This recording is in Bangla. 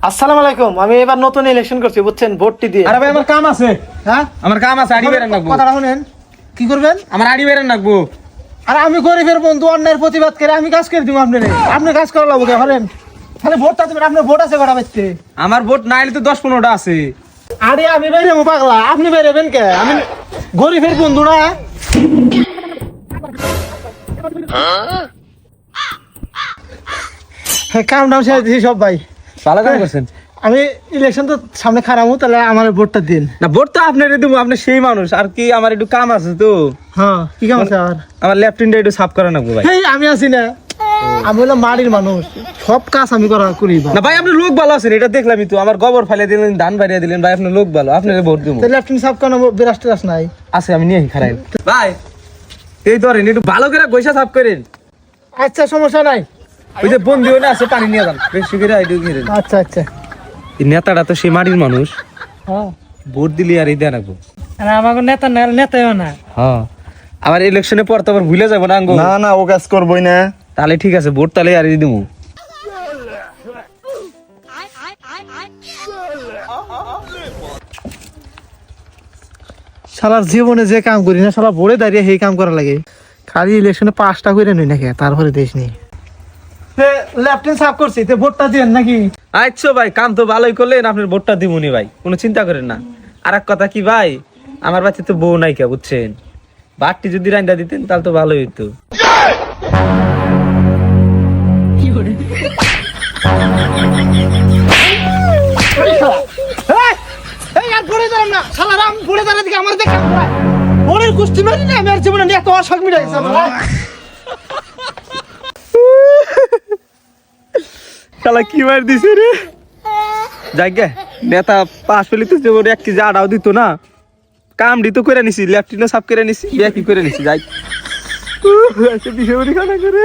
আসসালামু আলাইকুম আমি এবার নতুন ইলেকশন করছি বুঝছেন? ভোটটি দিয়ে। আরে ভাই আমার কাম আছে হ্যাঁ? আমার কাম আছে আড়ি বেরেন নাকবো কথাটা শুনেন কি করবেন? আমার আড়ি বেরেন নাকবো আর আমি গরিবের বন্ধু অন্যায়ের প্রতিবাদ করে আমি কাজ করে দিব আপনি আপনি কাজ করা লাগবে কে হলেন তাহলে ভোটটা দেবেন আপনার ভোট আছে কটা বাচ্চে আমার ভোট না এলে তো দশ পনেরোটা আছে। আরে আমি বাইরে পাগলা। আপনি বেরোবেন কে? আমি গরিবের বন্ধু না হ্যাঁ? কাম শেষ দিয়েছি সব ভাই। ভালো করছেন? আমি ইলেকশন তো সামনে খারাপও তাহলে আমার ভোটটা দিন। না ভোট তো আপনার দেবো আপনি সেই মানুষ আর কি আমার একটু কাম আছে তো। হ্যাঁ কি কাম আছে আর? আমার লেফটিনটা একটু সাফ করা নাকবো ভাই। আমি আছি না। আমি হলো মাটির মানুষ সব কাজ আমি করা করি। না ভাই আপনি লোক ভালো আছেন এটা দেখলামই তো। আমার গোবর ফালিয়ে দিলেন ধান বাড়িয়ে দিলেন ভাই আপনি লোক ভালো আপনার ভোট দেবো। তাহলে আপনি সব কেন বিরাজ টিরাজ নাই? আছে আমি নিয়ে খারাই। ভাই এই ধরেন একটু ভালো করে গৈসা সাফ করেন। আচ্ছা সমস্যা নাই। ওই যে বন্দি হয়ে আছে পানি নিয়ে যান। বেশি করে ঘিরে আচ্ছা আচ্ছা। এই নেতাটা তো সেই মাটির মানুষ। হ্যাঁ। ভোট দিলি আর এই রাখব আমাকে নেতা না নেতাও না। হ্যাঁ। আবার ইলেকশনের পর তো আবার ভুলে যাব না আঙ্গো? না না ও কাজ করবই না। তাহলে ঠিক আছে ভোট তাহলে আর দিব সালার জীবনে যে কাম করি না সালা বড়ে দাঁড়িয়ে সেই কাম করা লাগে। খালি ইলেকশনে পাঁচটা করে নই নাকি তারপরে দেশ নেই। লেফটেন্ট সাফ করছি তো ভোটটা দিন নাকি? আচ্ছা ভাই কাম তো ভালোই করলেন আপনার ভোটটা দিবনি ভাই কোনো চিন্তা করেন না। আর এক কথা কি ভাই আমার বাচ্চা তো বউ নাই কে বুঝছেন? বাটটি যদি রান্না দিতেন তাহলে তো ভালোই হইতো। এই, এই আর পড়ে দাঁড়াম না সালার আমি পড়ে দাঁড়া দিকে আমার দেখে কুস্তি মারি না আমি আর জীবনে এত অশোক শালা, কি মার দিছে রে? যাই গে নেতা পাশ পেলে তো যে ওর এক কেজি আড়াও দিত না। কাম দিত করে নিছি, লেফটিনও সাফ করে নিছি বিয়া কি করে নিছি, যাই। বিষয় করে।